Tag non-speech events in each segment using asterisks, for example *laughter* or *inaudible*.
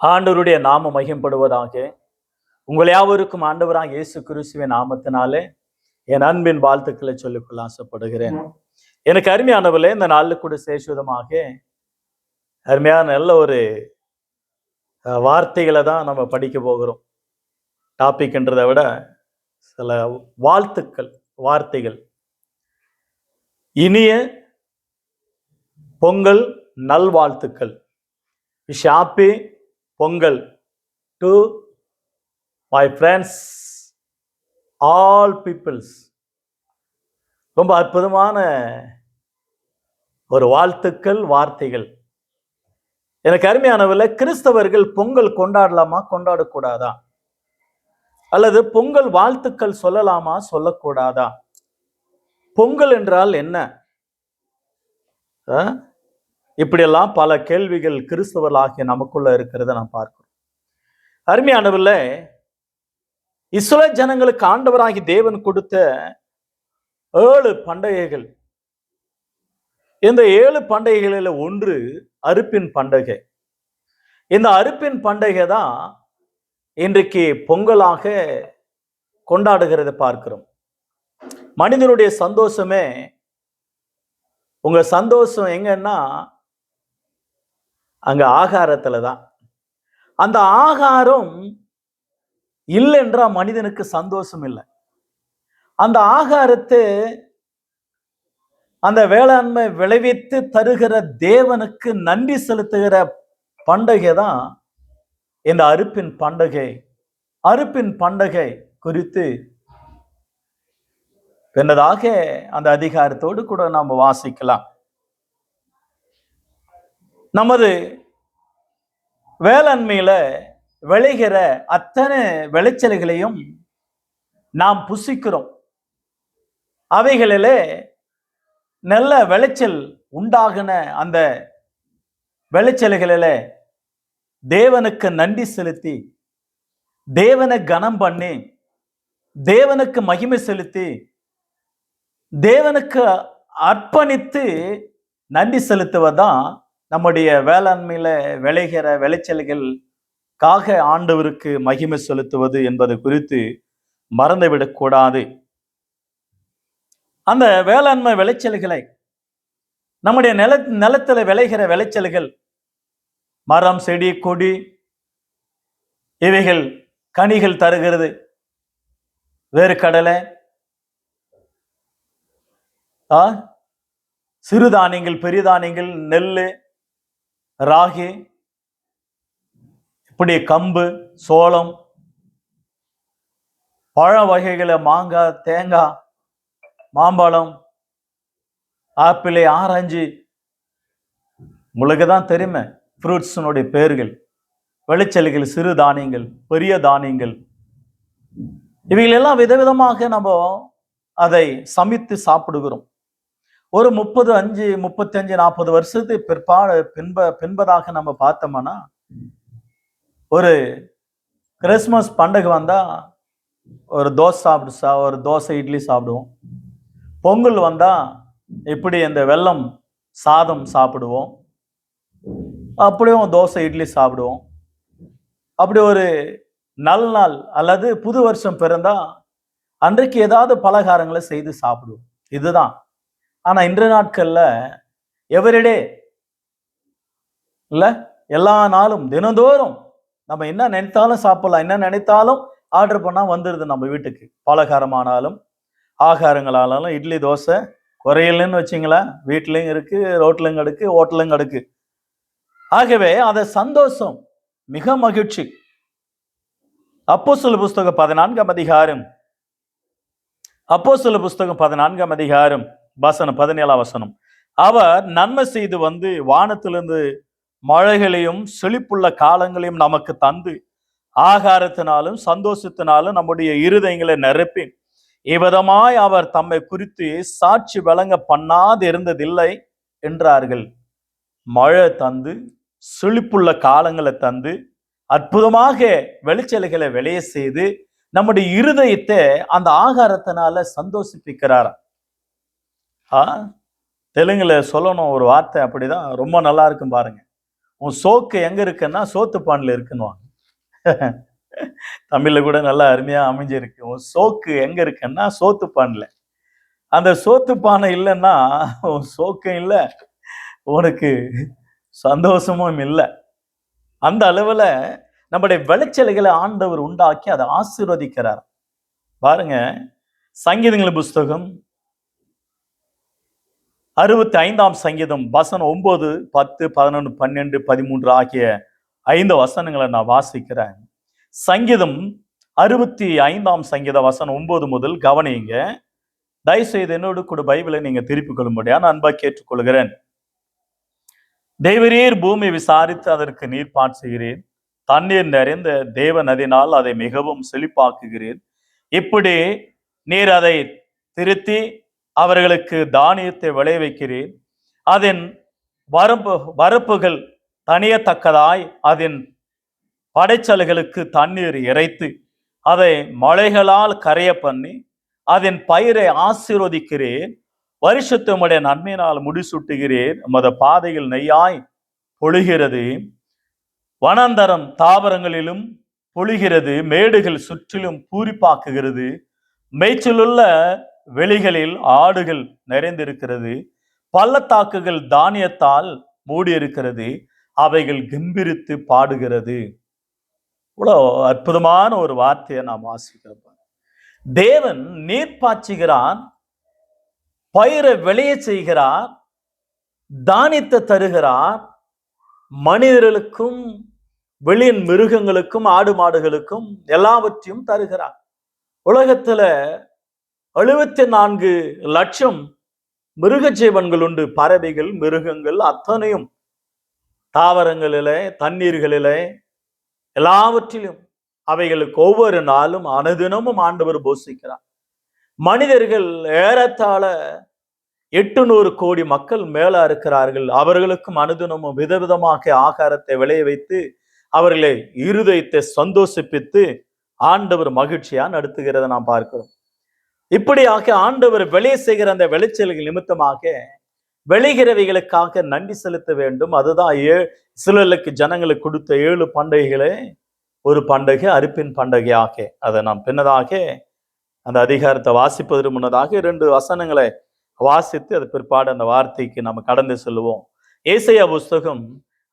ஆண்டவருடைய நாம மகிம்படுவதாக உங்கள் யாவருக்கும் ஆண்டவராக இயேசு கிறிஸ்துவின் நாமத்தினாலே என் அன்பின் வாழ்த்துக்களை சொல்லிக்கொள்ள ஆசைப்படுகிறேன். எனக்கு அருமையானவர்களே இந்த நாளில் கூட சேசுவதமாக அருமையான நல்ல ஒரு வார்த்தைகளை தான் நம்ம படிக்க போகிறோம். டாபிக்ன்றதை விட சில வாழ்த்துக்கள் வார்த்தைகள். இனிய பொங்கல் நல்வாழ்த்துக்கள். Wish Pongal. To my friends all peoples ரொம்ப அற்புதமான ஒரு வாழ்த்துக்கள் வார்த்தைகள். எனக்கு அருமையானவில் கிறிஸ்தவர்கள் பொங்கல் கொண்டாடலாமா கொண்டாடக்கூடாதா? அல்லது பொங்கல் வாழ்த்துக்கள் சொல்லலாமா சொல்லக்கூடாதா? பொங்கல் என்றால் என்ன? ஆ? இப்படியெல்லாம் பல கேள்விகள் கிறிஸ்தவர்களாகிய நமக்குள்ள இருக்கிறத நாம் பார்க்கிறோம். அருமையானவில் இஸ்ரேல் ஜனங்களுக்கு ஆண்டவராகி தேவன் கொடுத்த ஏழு பண்டிகைகள். இந்த ஏழு பண்டிகைகளில் ஒன்று அறுப்பின் பண்டிகை. இந்த அறுப்பின் பண்டிகை தான் இன்றைக்கு பொங்கலாக கொண்டாடுகிறத பார்க்கிறோம். மனிதனுடைய சந்தோஷமே உங்கள் சந்தோஷம் எங்கன்னா அங்க ஆகாரத்துல தான். அந்த ஆகாரம் இல்லைன்றா மனிதனுக்கு சந்தோஷம் இல்லை. அந்த ஆகாரத்தை அந்த வேளாண்மை விளைவித்து தருகிற தேவனுக்கு நன்றி செலுத்துகிற பண்டிகை தான் இந்த அறுப்பின் பண்டிகை. அறுப்பின் பண்டிகை குறித்து பின்னதாக அந்த அதிகாரத்தோடு கூட நாம் வாசிக்கலாம். நமது வேளாண்மையில விளைகிற அத்தனை விளைச்சல்களையும் நாம் புசிக்கிறோம். அவைகளிலே நல்ல விளைச்சல் உண்டாகின அந்த விளைச்சல்களிலே தேவனுக்கு நன்றி செலுத்தி தேவனை கனம் பண்ணி தேவனுக்கு மகிமை செலுத்தி தேவனுக்கு அர்ப்பணித்து நன்றி செலுத்துவதான் நம்முடைய வேளாண்மையில விளைகிற விளைச்சல்கள் காக ஆண்டவருக்கு மகிமை செலுத்துவது என்பது குறித்து மறந்துவிடக்கூடாது அந்த வேளாண்மை விளைச்சல்களை நம்முடைய நில நிலத்துல விளைகிற விளைச்சல்கள் மரம் செடி கொடி இவைகள் கனிகள் தருகிறது. வேறு கடலை ஆ? சிறுதானியங்கள் பெரியதானியங்கள் நெல் ராகி இப்படி கம்பு சோளம் பழ வகைகளை மாங்காய் தேங்காய் மாம்பழம் ஆப்பிள் ஆரஞ்சு உங்களுக்கு தான் தெரியுமே ஃப்ரூட்ஸினுடைய பேர்கள் விளைச்சல்கள் சிறு தானியங்கள் பெரிய தானியங்கள். இவைகளெல்லாம் விதவிதமாக நம்ம அதை சமைத்து சாப்பிடுகிறோம். ஒரு முப்பது அஞ்சு முப்பத்தஞ்சு நாற்பது வருஷத்துக்கு பிற்பாடு பின்ப பின்பதாக நம்ம பார்த்தோம்னா ஒரு கிறிஸ்மஸ் பண்டிகை வந்தா ஒரு தோசை சாப்பிடு சா ஒரு தோசை இட்லி சாப்பிடுவோம். பொங்கல் வந்தா இப்படி இந்த வெல்லம் சாதம் சாப்பிடுவோம். அப்படியும் தோசை இட்லி சாப்பிடுவோம். அப்படி ஒரு நல்ல நாள் அல்லது புது வருஷம் பிறந்தா அன்றைக்கு ஏதாவது பலகாரங்களை செய்து சாப்பிடுவோம். இதுதான். ஆனா இன்றைய நாட்கள்ல எவரிடே இல்ல எல்லா நாளும் தினந்தோறும் நம்ம என்ன நினைத்தாலும் சாப்பிடலாம் என்ன நினைத்தாலும் ஆர்டர் பண்ணா வந்துடுது நம்ம வீட்டுக்கு. பலகாரமானாலும் ஆகாரங்களானாலும் இட்லி தோசை குறையலன்னு வச்சிங்களேன் வீட்லயும் இருக்கு ரோட்லையும் கிடக்கு ஹோட்டலும் கிடக்கு. ஆகவே அதை சந்தோஷம் மிக மகிழ்ச்சி. அப்போ புஸ்தகம் பதினான்காம் அதிகாரம். அப்போ புஸ்தகம் பதினான்காம் அதிகாரம். வசனம் பதினேழாம் வசனம். அவர் நன்மை செய்து வந்து வானத்திலிருந்து மழைகளையும் செழிப்புள்ள காலங்களையும் நமக்கு தந்து ஆகாரத்தினாலும் சந்தோஷத்தினாலும் நம்முடைய இருதயங்களை நிரப்பி இவ்விதமாய் அவர் தம்மை குறித்து சாட்சி வழங்க பண்ணாது இருந்ததில்லை என்றார்கள். மழை தந்து செழிப்புள்ள காலங்களை தந்து அற்புதமாக வெளிச்சல்களை விளைய செய்து நம்முடைய இருதயத்தை அந்த ஆகாரத்தினால சந்தோஷிப்பிக்கிறார் ஆ? தெலுங்கில் சொல்லணும் ஒரு வார்த்தை அப்படிதான் ரொம்ப நல்லா இருக்கும் பாருங்க. உன் சோக்கு எங்கே இருக்குன்னா சோத்து பானில் இருக்குன்னுவாங்க. *laughs* தமிழில் கூட நல்லா அருமையாக அமைஞ்சிருக்கு. உன் சோக்கு எங்கே இருக்குன்னா சோத்து பானில். அந்த சோத்து பானை இல்லைன்னா உன் சோக்கம் இல்லை உனக்கு சந்தோஷமும் இல்லை. அந்த அளவில் நம்முடைய விளைச்சல்களை ஆண்டவர் உண்டாக்கி அதை ஆசீர்வதிக்கிறார். பாருங்க சங்கீதங்கள் புஸ்தகம் அறுபத்தி ஐந்தாம் சங்கீதம் வசனம் ஒன்பது பத்து பதினொன்று பன்னெண்டு பதிமூன்று ஆகிய ஐந்து வசனங்களை நான் வாசிக்கிறேன். சங்கீதம் அறுபத்தி ஐந்தாம் சங்கீத வசனம் ஒன்பது முதல் கவனிங்க தயவுசெய்து என்னோடு கூட பைபிளை நீங்க திருப்பிக் கொள்ளும்படியா நான் அன்பா கேட்டுக்கொள்கிறேன். தேவரீர் பூமி விசாரித்து அதற்கு நீர் செய்கிறேன் தண்ணீர் நிறைந்த தேவ நதினால் அதை மிகவும் செழிப்பாக்குகிறேன் இப்படி நீர் அதை திருத்தி அவர்களுக்கு தானியத்தை விளைவிக்கிறேன். அதன் வரப்பு வரப்புகள் தனியத்தக்கதாய் அதன் படைச்சல்களுக்கு தண்ணீர் இறைத்து அதை மழைகளால் கரைய பண்ணி அதன் பயிரை ஆசீர்வதிக்கிறேன். வருஷத்துமுடைய நன்மையினால் முடிசூட்டுகிறேன். உமது பாதையில் நெய்யாய் பொழுகிறது. வனாந்தரம் தாவரங்களிலும் பொழிகிறது. மேடுகள் சுற்றிலும் பூரிப்பாக்குகிறது. மேய்ச்சலுள்ள வெளிகளில் ஆடுகள் நிறைந்திருக்கிறது. பள்ளத்தாக்குகள் தானியத்தால் மூடியிருக்கிறது. அவைகள் கம்பீரித்து பாடுகிறது. இவ்வளோ அற்புதமான ஒரு வார்த்தையை நாம் வாசிக்கிறோம் தேவன் நீர் பாய்ச்சுகிறான் பயிரை விளைய செய்கிறார் தானியத்தை தருகிறார். மனிதர்களுக்கும் வெளியின் மிருகங்களுக்கும் ஆடு மாடுகளுக்கும் எல்லாவற்றையும் தருகிறார். உலகத்துல எழுபத்தி நான்கு லட்சம் மிருக ஜீவன்கள் உண்டு. பறவைகள் மிருகங்கள் அத்தனையும் தாவரங்களிலே தண்ணீர்களிலே எல்லாவற்றிலும் அவைகளுக்கு ஒவ்வொரு நாளும் அனுதினமும் ஆண்டவர் போஷிக்கிறார். மனிதர்கள் ஏறத்தாழ எட்டு நூறு கோடி மக்கள் மேலா இருக்கிறார்கள். அவர்களுக்கும் அனுதினமும் விதவிதமாக ஆகாரத்தை விளைய வைத்து அவர்களை இருதயத்தை சந்தோஷிப்பித்து ஆண்டவர் மகிழ்ச்சியா நடத்துகிறத நாம் பார்க்கிறோம். இப்படியாக ஆண்டவர் வெளியே செய்கிற அந்த விளைச்சல்கள் நிமித்தமாக வெளிகிறவைகளுக்காக நன்றி செலுத்த வேண்டும். அதுதான் ஏ சிலருக்கு ஜனங்களுக்கு கொடுத்த ஏழு பண்டிகைகளே ஒரு பண்டிகை அறுப்பின் பண்டிகையாக அதை நாம் பின்னதாக அந்த அதிகாரத்தை வாசிப்பதற்கு முன்னதாக இரண்டு வசனங்களை வாசித்து அது பிற்பாடு அந்த வார்த்தைக்கு நம்ம கடந்து செல்லுவோம். ஏசையா புஸ்தகம்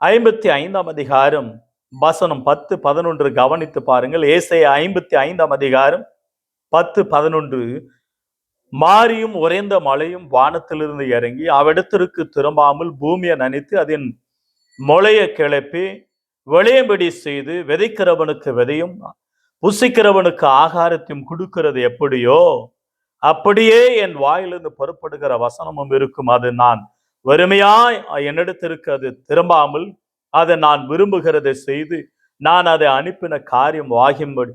ஐம்பத்தி ஐந்தாம் அதிகாரம் வசனம் பத்து பதினொன்று கவனித்து பாருங்கள். ஏசையா ஐம்பத்தி ஐந்தாம் அதிகாரம் பத்து பதினொன்று. மாரியும் உறைந்த மழையும் வானத்திலிருந்து இறங்கி அவ்விடத்திற்கு திரும்பாமல் பூமியை நனைத்து அதன் முளைய கிளப்பி விளையம்படி செய்து விதைக்கிறவனுக்கு விதையும் புசிக்கிறவனுக்கு ஆகாரத்தையும் கொடுக்கிறது எப்படியோ? அப்படியே என் வாயிலிருந்து புறப்படுகிற வசனமும் இருக்கும். அது நான் வறுமையாய் என்னிடத்திற்கு அது திரும்பாமல் அதை நான் விரும்புகிறதை செய்து நான் அதை அனுப்பின காரியம் ஆகும்படி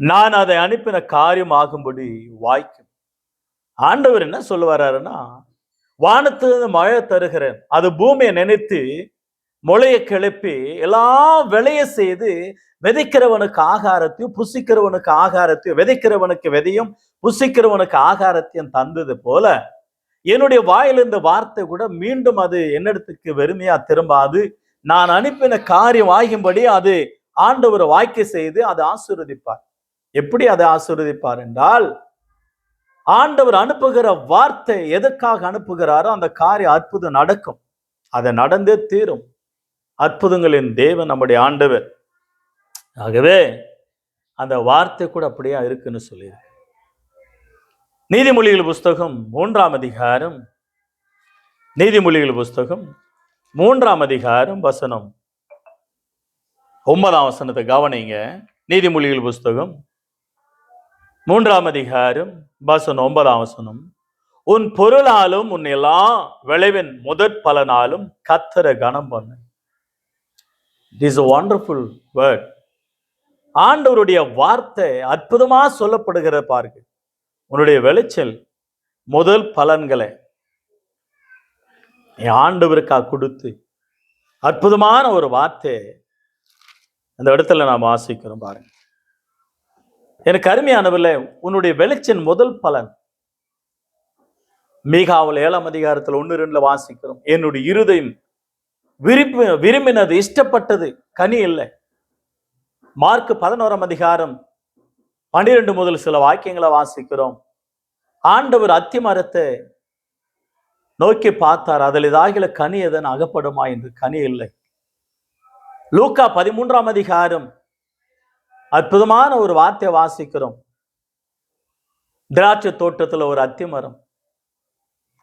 நான் அதை அனுப்பின காரியம் ஆகும்படி வாய்க்கும். ஆண்டவர் என்ன சொல்ல வர்றாருன்னா வானத்திலிருந்து மழை தருகிறேன். அது பூமியை நினைத்து முளைய கிளப்பி எல்லாம் விளைய செய்து விதைக்கிறவனுக்கு ஆகாரத்தையும் புசிக்கிறவனுக்கு ஆகாரத்தையும் விதைக்கிறவனுக்கு விதையும் புசிக்கிறவனுக்கு ஆகாரத்தையும் தந்தது போல என்னுடைய வாயில் இந்த வார்த்தை கூட மீண்டும் அது என்னிடத்துக்கு வெறுமையா திரும்பாது. நான் அனுப்பின காரியம் ஆகும்படி அது ஆண்டவர் வாய்க்க செய்து அதை ஆசீர்வதிப்பார். எப்படி அதை ஆசீர்வதிப்பார் என்றால் ஆண்டவர் அனுப்புகிற வார்த்தை எதற்காக அனுப்புகிறாரோ அந்த காரியம் அற்புதம் நடக்கும். அதை நடந்தே தீரும். அற்புதங்களின் தேவன் நம்முடைய ஆண்டவர். ஆகவே அந்த வார்த்தை கூட அப்படியா இருக்குன்னு சொல்லியிருக்கு. நீதிமொழிகள் புஸ்தகம் மூன்றாம் அதிகாரம். நீதிமொழிகள் புஸ்தகம் மூன்றாம் அதிகாரம் வசனம். ஒன்பதாம் வசனத்தை கவனிங்க. நீதிமொழிகள் புஸ்தகம் மூன்றாம் அதிகாரம் வசனம் ஒன்பதாம் வசனம். உன் பொருளாலும் உன் எல்லா விளைவின் முதற் பலனாலும் கத்தர கனம் பண்ணு இஸ் ஒண்டர்ஃபுல் வண்டர்ஃபுல் வேர்ட் ஆண்டவருடைய வார்த்தை அற்புதமாக சொல்லப்படுகிற பாருங்க. உன்னுடைய விளைச்சல் முதல் பலன்களை நீ ஆண்டவருக்காக கொடுத்து அற்புதமான ஒரு வார்த்தை அந்த இடத்துல நாம் வாசிக்கிறோம் பாருங்க. எனக்கு அருமையானவர்களே உன்னுடைய வெளிச்சின் முதல் பலன். மீகாவில் ஏழாம் அதிகாரத்தில் ஒன்று ரெண்டுல வாசிக்கிறோம். என்னுடைய இருதயம் விரும்பி விரும்பினது இஷ்டப்பட்டது கனி இல்லை. மார்க் பதினோராம் அதிகாரம் பன்னிரெண்டு முதல் சில வாக்கியங்களை வாசிக்கிறோம். ஆண்டவர் அத்தி மரத்தை நோக்கி பார்த்தார். அதில் இதாகில கனி எதன் அகப்படுமா என்று கனி இல்லை. லூக்கா பதிமூன்றாம் அதிகாரம் அற்புதமான ஒரு வார்த்தை வாசிக்கிறோம். திராட்சை தோட்டத்துல ஒரு அத்தி மரம்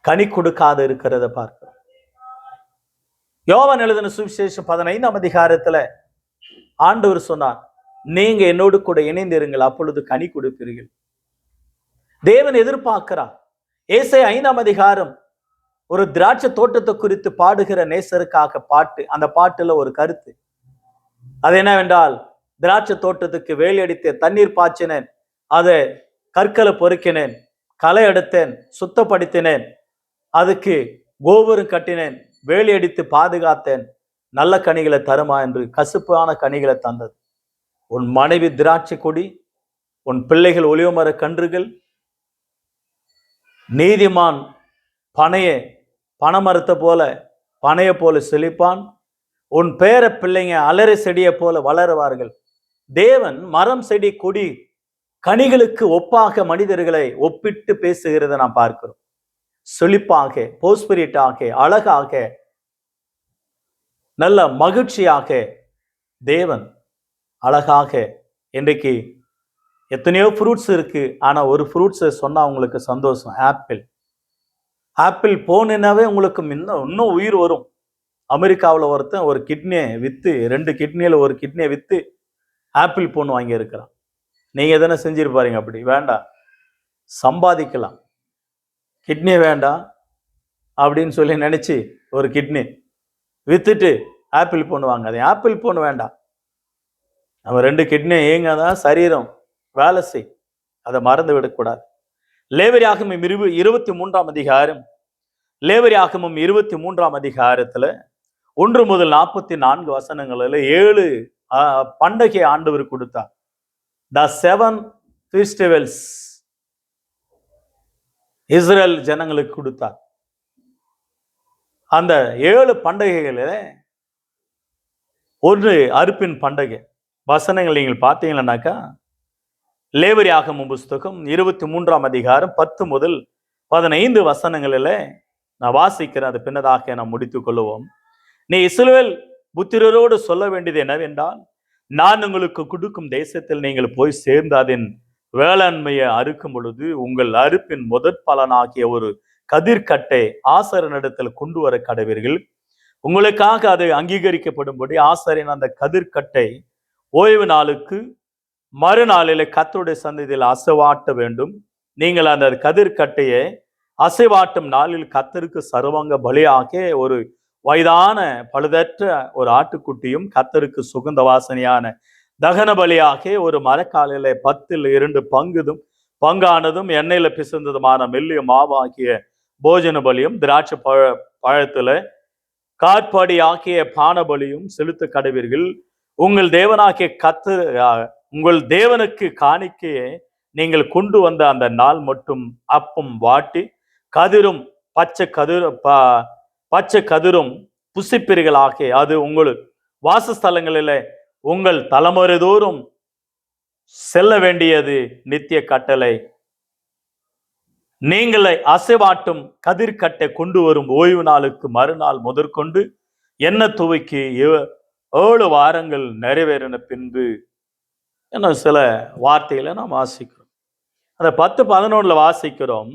கனி கொடுக்காத இருக்கிறத பார்க்கிறோம். யோவன் எழுதின சுவிசேஷம் பதினைந்தாம் அதிகாரத்துல ஆண்டவர் சொன்னார் நீங்க என்னோடு கூட இணைந்திருங்கள் அப்பொழுது கனி கொடுப்பீர்கள். தேவன் எதிர்பார்க்கிறார். ஏசை ஐந்தாம் அதிகாரம் ஒரு திராட்சை தோட்டத்தை குறித்து பாடுகிற நேசருக்காக பாட்டு அந்த பாட்டுல ஒரு கருத்து. அது என்னவென்றால் திராட்சை தோட்டத்துக்கு வேலையடித்தேன் தண்ணீர் பாய்ச்சினேன் அதை கற்களை பொறுக்கினேன் களை எடுத்தேன் சுத்தப்படுத்தினேன் அதுக்கு கோபுரம் கட்டினேன் வேலி அடித்து பாதுகாத்தேன். நல்ல கனிகளை தருமா என்று கசுப்பான கனிகளை தந்தது. உன் மனைவி திராட்சை கொடி உன் பிள்ளைகள் ஒளிவமர கன்றுகள் நீதிமான் பனைய பனைமரத்தை போல பனைய போல செழிப்பான். உன் பேர பிள்ளைங்க அலறி செடியை போல வளருவார்கள். தேவன் மரம் செடி கொடி கனிகளுக்கு ஒப்பாக மனிதர்களை ஒப்பிட்டு பேசுகிறத நாம் பார்க்கிறோம். செழிப்பாக போஸ்பிரிட்டாக அழகாக நல்ல மகிழ்ச்சியாக தேவன் அழகாக இன்றைக்கு எத்தனையோ ஃப்ரூட்ஸ் இருக்கு. ஆனா ஒரு ஃப்ரூட்ஸை சொன்னா உங்களுக்கு சந்தோஷம். ஆப்பிள். ஆப்பிள் போனேன்னாவே உங்களுக்கு இன்னும் இன்னும் உயிர் வரும். அமெரிக்காவில் ஒருத்தன் ஒரு கிட்னியை விற்று ரெண்டு கிட்னியில் ஒரு கிட்னியை விற்று ஆப்பிள் போன் வாங்கியிருக்கிறான். நீங்கள் தானே செஞ்சிருப்பாருங்க அப்படி. வேண்டாம். சம்பாதிக்கலாம். கிட்னி வேண்டாம். அப்படின்னு சொல்லி நினச்சி ஒரு கிட்னி விற்றுட்டு ஆப்பிள் போன் வாங்காது. ஆப்பிள் போன் வேண்டாம். நம்ம ரெண்டு கிட்னி ஏங்காதான் சரீரம் வேலை செய். அதை மறந்து விடக்கூடாது. லேவரியாகமும் இருபு இருபத்தி மூன்றாம் அதிகாரம். லேவரியாகமும் இருபத்தி மூன்றாம் அதிகாரத்தில் ஒன்று முதல் நாற்பத்தி நான்கு வசனங்களில் ஏழு பண்டிகை ஆண்டவர் கொடுத்தார். த செவன் ஃபெஸ்டிவல்ஸ் இஸ்ரேல் ஜனங்களுக்கு கொடுத்தார். அந்த ஏழு பண்டிகைகளில் ஒன்று அறுப்பின் பண்டிகை. வசனங்கள் நீங்கள் பார்த்தீங்கன்னாக்கா ஆகமும் புஸ்தகம் இருபத்தி மூன்றாம் அதிகாரம் பத்து முதல் பதினைந்து வசனங்களில் நான் வாசிக்கிறேன் அது பின்னதாக நாம் முடித்துக் கொள்வோம் நீ இஸ்ரேல் புத்திரரோடு சொல்ல வேண்டியது என்னவென்றால் நான் உங்களுக்கு கொடுக்கும் தேசத்தில் நீங்கள் போய் சேர்ந்து அதன் வேளாண்மையை அறுக்கும் பொழுது உங்கள் அறுப்பின் முதற் பலனாகிய ஒரு கதிர்கட்டை ஆசரனிடத்தில் கொண்டு வர கடவீர்கள். உங்களுக்காக அது அங்கீகரிக்கப்படும்படி ஆசாரியன் அந்த கதிர்கட்டை ஓய்வு நாளுக்கு மறுநாளில் கத்தருடைய சந்ததியில் அசைவாட்ட வேண்டும். நீங்கள் அந்த கதிர்கட்டையை அசைவாட்டும் நாளில் கத்தருக்கு சர்வங்க பலியாக ஒரு வயதான பழுதற்ற ஒரு ஆட்டுக்குட்டியும் கத்தருக்கு சுகந்த வாசனையான தகன பலியாக ஒரு மரக்காலில பத்தில் இரண்டு பங்குதும் பங்கானதும் எண்ணெயில பிசைந்ததுமான மெல்லிய மாவாகிய போஜன பலியும் திராட்சை பழ பழத்துல காற்படி ஆகிய பான பலியும் செலுத்த கடவீர்கள். உங்கள் தேவனாகிய கத்து உங்கள் தேவனுக்கு காணிக்கையை நீங்கள் கொண்டு வந்த அந்த நாள் மட்டும் அப்பம் வாட்டி கதிரும் பச்சை கதிர் ப- பச்சை கதிரும் புசிப்பீர்களாக. அது உங்கள் வாசஸ்தலங்களில் உங்கள் தலைமுறை தோறும் செல்ல வேண்டியது நித்திய கட்டளை. நீங்களை அசைவாட்டும் கதிர்கட்டை கொண்டு வரும் ஓய்வு நாளுக்கு மறுநாள் முதற்கொண்டு என்ன துவைக்கு ஏழு வாரங்கள் நிறைவேறின பின்பு என்ன சில வார்த்தைகளை நாம் வாசிக்கிறோம். அந்த பத்து பதினொன்றில் வாசிக்கிறோம்.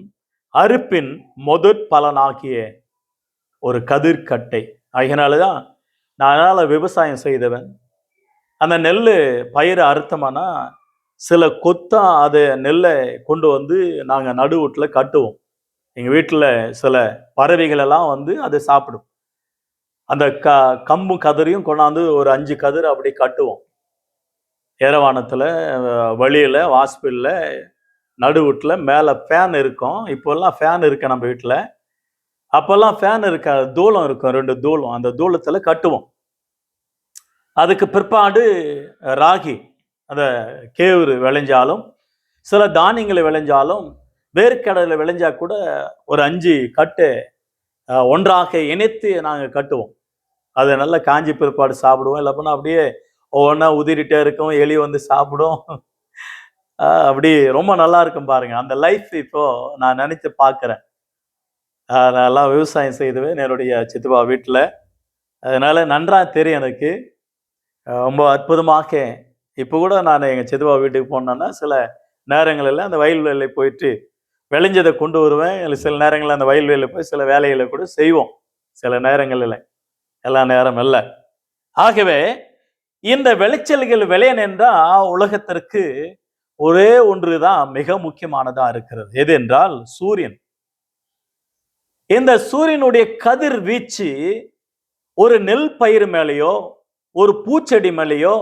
அறுப்பின் முதற் பலனாகிய ஒரு கதிர்கட்டை. அதனாலதான் நான் அதனால விவசாயம் செய்தவன். அந்த நெல் பயிர் அறுத்தமானா சில கொத்தா அதை நெல்லை கொண்டு வந்து நாங்கள் நடுவுட்டில் கட்டுவோம். எங்கள் வீட்டில் சில பறவைகளெல்லாம் வந்து அதை சாப்பிடும். அந்த க கம்பு கதிரையும் கொண்டாந்து ஒரு அஞ்சு கதிர் அப்படி கட்டுவோம். ஏரவானத்தில் வழியில் வாஸ்பிளில் நடுவுட்டில் மேலே ஃபேன் இருக்கும். இப்போல்லாம் ஃபேன் இருக்கு நம்ம வீட்டில். அப்போல்லாம் ஃபேன் இருக்க? தூளம் இருக்கும் ரெண்டு தூளம் அந்த தூளத்தில் கட்டுவோம். அதுக்கு பிற்பாடு ராகி அந்த கேவுரு விளைஞ்சாலும் சில தானியங்களை விளைஞ்சாலும் வேர்க்கடலை விளைஞ்சா கூட ஒரு அஞ்சு கட்டு ஒன்றாக இணைத்து நாங்கள் கட்டுவோம். அது நல்லா காஞ்சி பிற்பாடு சாப்பிடுவோம். இல்லை பண்ணா அப்படியே ஒவ்வொன்றா உதிரிட்டே இருக்கும் எலி வந்து சாப்பிடும். அப்படி ரொம்ப நல்லா இருக்கும் பாருங்க. அந்த லைஃப் இப்போ நான் நினைச்சு பார்க்குறேன். நல்லா விவசாயம் செய்துவேன் என்னுடைய சித்தப்பா வீட்டில். அதனால் நன்றாக தெரியும் எனக்கு. ரொம்ப அற்புதமாக. இப்போ கூட நான் எங்கள் சித்தப்பா வீட்டுக்கு போனேன்னா சில நேரங்களில் அந்த வயல்வெளியில் போயிட்டு விளைஞ்சதை கொண்டு வருவேன். இல்லை சில நேரங்களில் அந்த வயல்வெளியில் போய் சில வேலைகளை கூட செய்வோம். சில நேரங்களில். எல்லா நேரம் இல்லை ஆகவே இந்த விளைச்சல்கள் விளையன் என்றால் உலகத்திற்கு ஒரே ஒன்று தான் மிக முக்கியமானதாக இருக்கிறது. எது என்றால் சூரியன். இந்த சூரியனுடைய கதிர் வீச்சு ஒரு நெல் பயிர் மேலேயோ ஒரு பூச்செடி மேலேயோ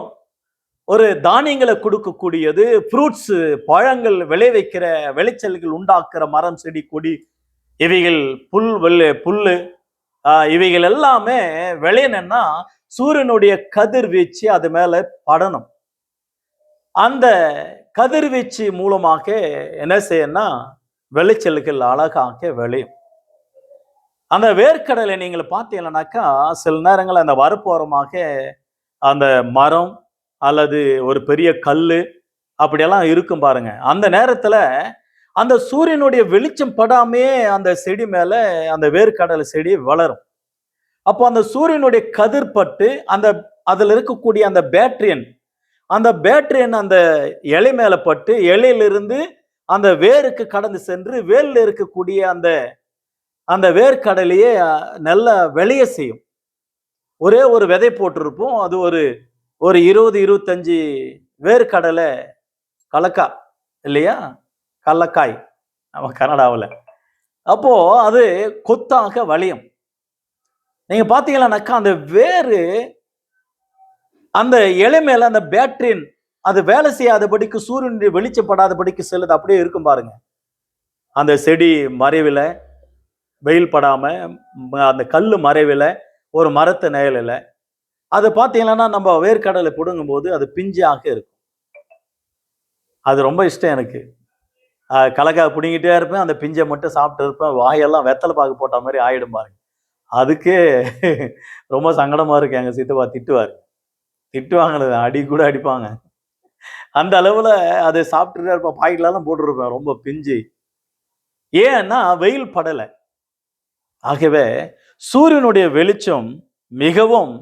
ஒரு தானியங்களை கொடுக்கக்கூடியது ஃப்ரூட்ஸ் பழங்கள் விளைவிக்கிற விளைச்சல்கள் உண்டாக்குற மரம் செடி கொடி இவைகள் புல் வெள்ளு புல்லு இவைகள் எல்லாமே விளையணும்னா சூரியனுடைய கதிர்வீச்சு அது மேலே படணும். அந்த கதிர்வீச்சு மூலமாக என்ன செய்யணும்னா விளைச்சல்கள் அழகாக விளையும். அந்த வேர்க்கடலை நீங்கள் பார்த்தீங்கன்னாக்கா சில நேரங்கள் அந்த வரப்போரமாக அந்த மரம் அல்லது ஒரு பெரிய கல் அப்படியெல்லாம் இருக்கும் பாருங்க. அந்த நேரத்தில் அந்த சூரியனுடைய வெளிச்சம் படாமே அந்த செடி மேலே அந்த வேர்க்கடலை செடி வளரும். அப்போ அந்த சூரியனுடைய கதிர் பட்டு அந்த அதில் இருக்கக்கூடிய அந்த பேட்ரியன் அந்த பேட்ரியன் அந்த இலை மேலே பட்டு இலையிலிருந்து அந்த வேருக்கு கடந்து சென்று வேலில் இருக்கக்கூடிய அந்த அந்த வேர்க்கடலையே நல்லா நல்ல விளைய செய்யும். ஒரே ஒரு விதை போட்டிருப்போம். அது ஒரு ஒரு இருபது இருபத்தஞ்சி வேர்க்கடலை கலக்கா இல்லையா? கல்லக்காய் நம்ம கனடாவில். அப்போ அது கொத்தாக வளையும் நீங்க பாத்தீங்கன்னாக்கா அந்த வேறு அந்த இலை மேல அந்த பேட்டரின் அது வேலை செய்யாதபடிக்கு சூரியனுடைய வெளிச்சப்படாதபடிக்கு செல்லுது. அப்படியே இருக்கும் பாருங்க. அந்த செடி மறைவில் வெயில் படாமல் அந்த கல் மறைவில் ஒரு மரத்து நிழலில் அது பார்த்தீங்கன்னா நம்ம வேர்க்கடலை பிடுங்கும் போது அது பிஞ்சாக இருக்கும். அது ரொம்ப இஷ்டம் எனக்கு. கலக்காய் கலக்கா பிடுங்கிட்டே இருப்பேன் அந்த பிஞ்சை மட்டும் சாப்பிட்டு இருப்பேன் வாயெல்லாம் வெத்தலை பாக்கு போட்ட மாதிரி ஆயிடும் பாருங்க. அதுக்கே ரொம்ப சங்கடமாக இருக்கு எங்கள் சித்தப்பா திட்டுவார். திட்டுவாங்களது அடி கூட அடிப்பாங்க. அந்த அளவில் அதை சாப்பிட்டுட்டே இருப்பேன் பாக்கெட்லாம் போட்டுருப்பேன் ரொம்ப பிஞ்சு. ஏன்னா வெயில் படலை. ஆகவே சூரியனுடைய வெளிச்சம் மிகவும்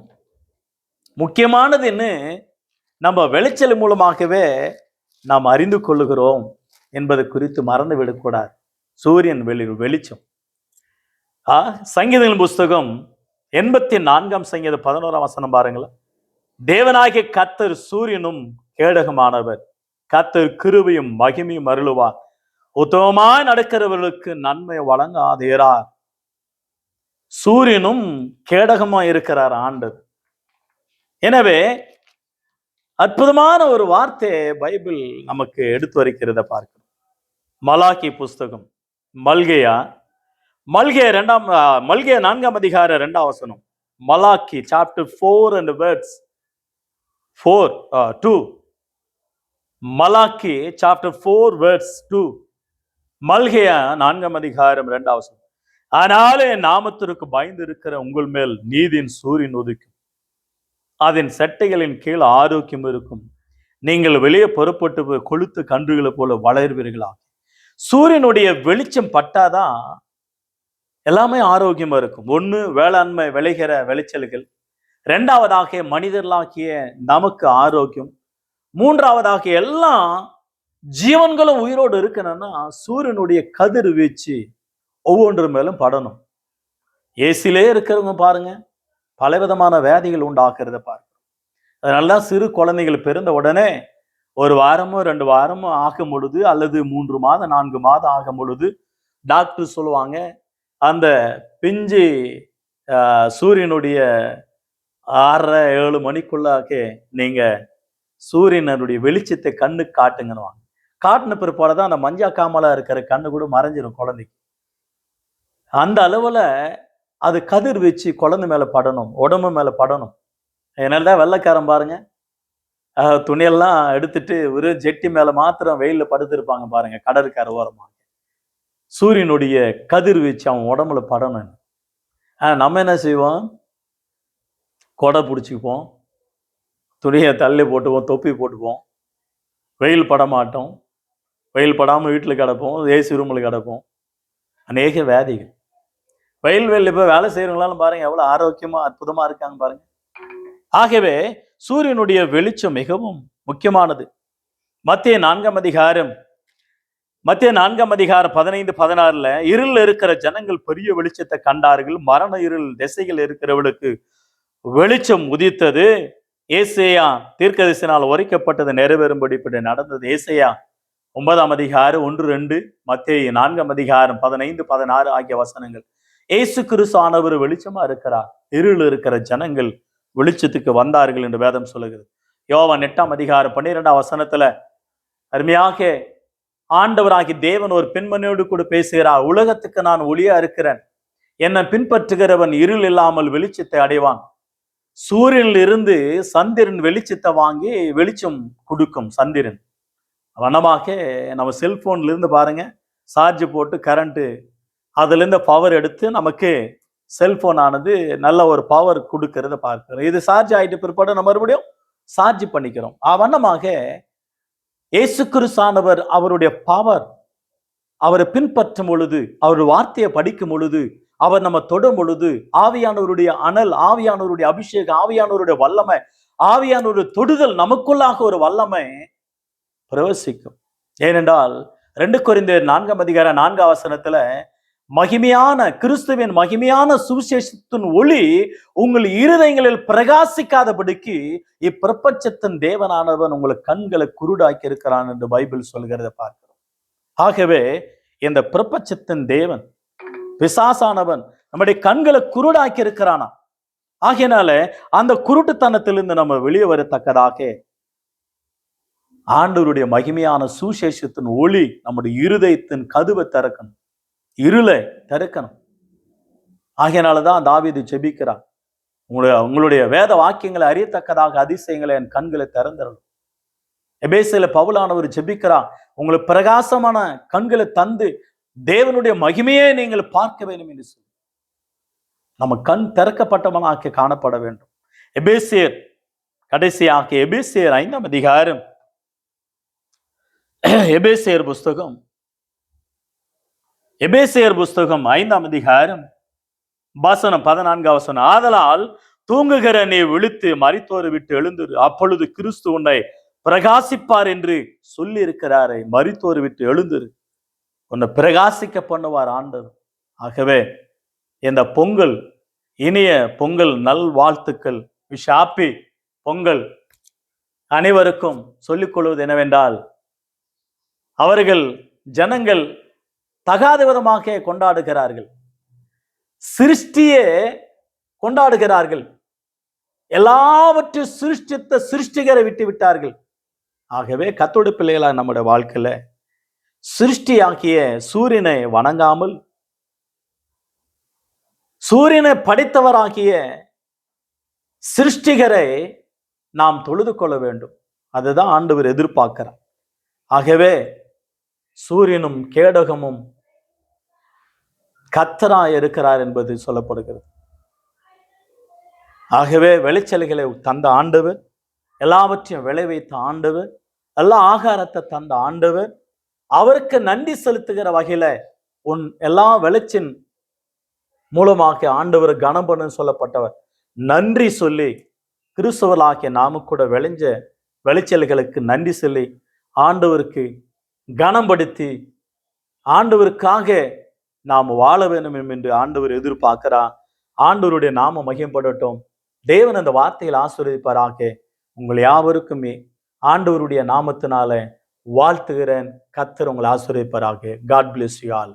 முக்கியமானதுன்னு நம்ம வெளிச்சல் மூலமாகவே நாம் அறிந்து கொள்ளுகிறோம் என்பது குறித்து மறந்து விடக்கூடாது சூரியன் வெளி வெளிச்சம். ஆ சங்கீதங்கள் புஸ்தகம் எண்பத்தி நான்காம் சங்கீத பதினோராம் வசனம் பாருங்களேன். தேவனாகிய கத்தர் சூரியனும் கேடகமானவர். கத்தர் கிருபையும் மகிமையும் அருளுவார். உத்தமமாய் நடக்கிறவர்களுக்கு நன்மை வழங்காதேரார். சூரியனும் கேடகமாக இருக்கிறார் ஆண்டு எனவே அற்புதமான ஒரு வார்த்தை பைபிள் நமக்கு எடுத்து வரைக்கிறத பார்க்கணும். மலாக்கி புஸ்தகம் மல்கையா மல்கே ரெண்டாம் மல்கே நான்காம் அதிகார ரெண்டாம் வசனம் Malachi chapter four and words four two Malachi chapter four words two மல்கையா நான்காம் அதிகாரம் ரெண்டாம் வசனம். ஆனாலே நாமத்திற்கு பயந்து இருக்கிற உங்கள் மேல் நீதியின் சூரியன் உதிக்கும். அதன் சட்டைகளின் கீழ் ஆரோக்கியம் இருக்கும். நீங்கள் வெளியே புறப்பட்டு போய் கொளுத்து கன்றுகளை போல வளர்வீர்களா? சூரியனுடைய வெளிச்சம் பட்டாதான் எல்லாமே ஆரோக்கியமா இருக்கும். ஒன்று வேளாண்மை விளைகிற விளைச்சல்கள். ரெண்டாவதாக மனிதர்களாகிய நமக்கு ஆரோக்கியம். மூன்றாவதாக எல்லாம் ஜீவன்களும் உயிரோடு இருக்கணும்னா சூரியனுடைய கதிர் வீச்சு ஒவ்வொன்று மேலும் படணும். ஏசிலே இருக்கிறவங்க பாருங்க பலவிதமான வியாதிகள் உண்டாக்குறத பாருங்க. அதனால தான் சிறு குழந்தைகள் பிறந்த உடனே ஒரு வாரமோ ரெண்டு வாரமோ ஆகும் பொழுது அல்லது மூன்று மாதம் நான்கு மாதம் ஆகும் பொழுது டாக்டர் சொல்லுவாங்க அந்த பிஞ்சு சூரியனுடைய ஆறரை ஏழு மணிக்குள்ளாக்கே நீங்க சூரியனுடைய வெளிச்சத்தை கண்ணு காட்டுங்கன்னு காட்டின பிற்பாடு தான் அந்த மஞ்சா காமலா இருக்கிற கண்ணு கூட மறைஞ்சிடும் குழந்தைக்கு. அந்த அளவில் அது கதிர் வச்சு குழந்தை மேலே படணும் உடம்பு மேலே படணும். அதனால தான் வெள்ளைக்காரன் பாருங்க. துணியெல்லாம் எடுத்துட்டு ஒரு ஜெட்டி மேலே மாத்திரம் வெயிலில் படுத்திருப்பாங்க பாருங்க கடற்கரை ஓரமா. சூரியனுடைய கதிர்வீச்சு அவன் உடம்புல படணும். நம்ம என்ன செய்வோம்? கொடை பிடிச்சிப்போம் துணியை தள்ளி போட்டுப்போம் தொப்பி போட்டுப்போம் வெயில் பட மாட்டோம். வெயில் படாமல் வீட்டில் கிடப்போம் ஏசி ரூமில் கிடப்போம். அநேக வியாதிகள். வயல்வெளியில் இப்போ வேலை செய்கிறவங்களாலும் பாருங்க எவ்வளோ ஆரோக்கியமாக அற்புதமாக இருக்காங்க பாருங்க. ஆகவே சூரியனுடைய வெளிச்சம் மிகவும் முக்கியமானது. மத்திய நான்காம் அதிகாரம் மத்திய நான்காம் அதிகாரம் பதினைந்து பதினாறுல இருள் இருக்கிற ஜனங்கள் பெரிய வெளிச்சத்தை கண்டார்கள். மரண இருள் திசைகள் இருக்கிறவளுக்கு வெளிச்சம் உதித்தது. ஏசையா தீர்க்கதரிசனால் உரைக்கப்பட்டது நிறைவேறும்படி இப்படி நடந்தது. ஏசையா ஒன்பதாம் அதிகாரம் ஒன்று ரெண்டு மத்திய நான்காம் அதிகாரம் பதினைந்து பதினாறு ஆகிய வசனங்கள். ஏசு கிறிஸ்து ஆனவர் வெளிச்சமா இருக்கிறார் இருள் இருக்கிற ஜனங்கள் வெளிச்சத்துக்கு வந்தார்கள் என்று வேதம் சொல்லுகிறது. யோவான் எட்டாம் அதிகாரம் பன்னிரெண்டாம் வசனத்துல அருமையாக ஆண்டவராகி தேவன் ஒரு பெண்மணியோடு கூட பேசுகிறார் உலகத்துக்கு நான் ஒளியா இருக்கிறேன். என்னை பின்பற்றுகிறவன் இருள் இல்லாமல் வெளிச்சத்தை அடைவான். சூரியனில் இருந்து சந்திரன் வெளிச்சத்தை வாங்கி வெளிச்சம் கொடுக்கும் சந்திரன். வண்ணமாக நம்ம செல்போன்ல இருந்து பாருங்க சார்ஜ் போட்டு கரண்ட்டு அதுலேருந்து பவர் எடுத்து நமக்கு செல்ஃபோன் ஆனது நல்ல ஒரு பவர் கொடுக்கறத பார்க்கிறோம். இது சார்ஜ் ஆகிட்ட பிற்பாடு நம்ம மறுபடியும் சார்ஜ் பண்ணிக்கிறோம். வண்ணமாக இயேசு கிறிஸ்தானவர் அவருடைய பவர் அவரை பின்பற்றும் பொழுது அவர் வார்த்தையை படிக்கும் பொழுது அவர் நம்ம தொடும் பொழுது ஆவியானவருடைய அனல் ஆவியானவருடைய அபிஷேகம் ஆவியானவருடைய வல்லமை ஆவியானவருடைய தொடுதல் நமக்குள்ளாக ஒரு வல்லமை பிரவசிக்கும். ஏனென்றால் ரெண்டு குறைந்த நான்காம் அதிகார நான்காம் வசனத்துல மகிமையான கிறிஸ்துவின் மகிமையான சுவிசேஷத்தின் ஒளி உங்கள் இருதயங்களில் பிரகாசிக்காதபடிக்கு இப்பிரபஞ்சத்தின் தேவனானவன் உங்களை கண்களை குருடாக்கி இருக்கிறான் என்று பைபிள் சொல்கிறத பார்க்கிறோம். ஆகவே இந்த பிரபஞ்சத்தின் தேவன் பிசாசானவன் நம்முடைய கண்களை குருடாக்கி இருக்கிறானா ஆகையினால அந்த குருட்டுத்தனத்திலிருந்து நம்ம வெளியே வரத்தக்கதாக ஆண்டவருடைய மகிமையான சுசேஷத்தின் ஒளி நம்முடைய இருதயத்தின் கதுவை திறக்கணும். இருளை திறக்கணும் ஆகையினாலதான் தாவிது ஜெபிக்கிறார். உங்களுடைய உங்களுடைய வேத வாக்கியங்களை அறியத்தக்கதாக அதிசயங்களை என் கண்களை திறந்துடணும். எபேசில பவுலானவர் ஜெபிக்கிறார். உங்களுக்கு பிரகாசமான கண்களை தந்து தேவனுடைய மகிமையை நீங்கள் பார்க்க வேண்டும் என்று சொல்லி. நம்ம கண் திறக்கப்பட்டவனாக காணப்பட வேண்டும். எபேசியர் கடைசியாக எபேசியர் ஐந்தாம் அதிகாரம். எபேசியர் புஸ்தகம் எபேசியர் புஸ்தகம் ஐந்தாம் அதிகாரம் வசனம் பதினான்காம் வசனம் ஆதலால் தூங்குகிற நீ விழித்து மரித்தோரை விட்டு எழுந்துரு அப்பொழுது கிறிஸ்து உன்னை பிரகாசிப்பார் என்று சொல்லி இருக்கிறாரே மரித்தோரை விட்டு எழுந்துரு உன்னை பிரகாசிக்க பண்ணுவார் ஆண்டவர். ஆகவே இந்த பொங்கல் இனிய பொங்கல் நல் வாழ்த்துக்கள் விஷாப்பி பொங்கல் அனைவருக்கும் சொல்லிக் கொள்வது என்னவென்றால் அவர்கள் ஜனங்கள் தகாத விதமாக கொண்டாடுகிறார்கள். சிருஷ்டியே கொண்டாடுகிறார்கள். எல்லாவற்றையும் சிருஷ்டித்த சிருஷ்டிகரை விட்டு விட்டார்கள். ஆகவே கத்தோடு பிள்ளைகளாக நம்முடைய வாழ்க்கையில சிருஷ்டியாக்கிய சூரியனை வணங்காமல் சூரியனை படைத்தவராகிய சிருஷ்டிகரை நாம் தொழுது கொள்ள வேண்டும். அதுதான் ஆண்டவர் எதிர்பார்க்கிறார். ஆகவே சூரியனும் கேடகமும் கத்தராய் இருக்கிறார் என்பது சொல்லப்படுகிறது. ஆகவே விளைச்சல்களை தந்த ஆண்டவர் எல்லாவற்றையும் விளைவித்த ஆண்டவர் எல்லா ஆகாரத்தை தந்த ஆண்டவர் அவருக்கு நன்றி செலுத்துகிற வகையில உன் எல்லா விளைச்சின் மூலமாக ஆண்டவர் கணபனு சொல்லப்பட்டவர். நன்றி சொல்லி கிறிஸ்தவர்களாகிய நாம கூட விளைஞ்ச விளைச்சல்களுக்கு நன்றி சொல்லி ஆண்டவருக்கு கனம்படுத்தி ஆண்டவருக்காக நாம் வாழ வேண்டும் என்று ஆண்டவர் எதிர்பார்க்கிறார் ஆண்டவருடைய நாம மகிம்படட்டும் தேவன் அந்த வார்த்தையில் ஆசிரியப்பாராக உங்கள் யாவருக்குமே ஆண்டவருடைய நாமத்தினால வாழ்த்துகிறேன். கத்தர் உங்களை ஆசிரியப்பாராக காட் பிளஸ் யூ ஆல்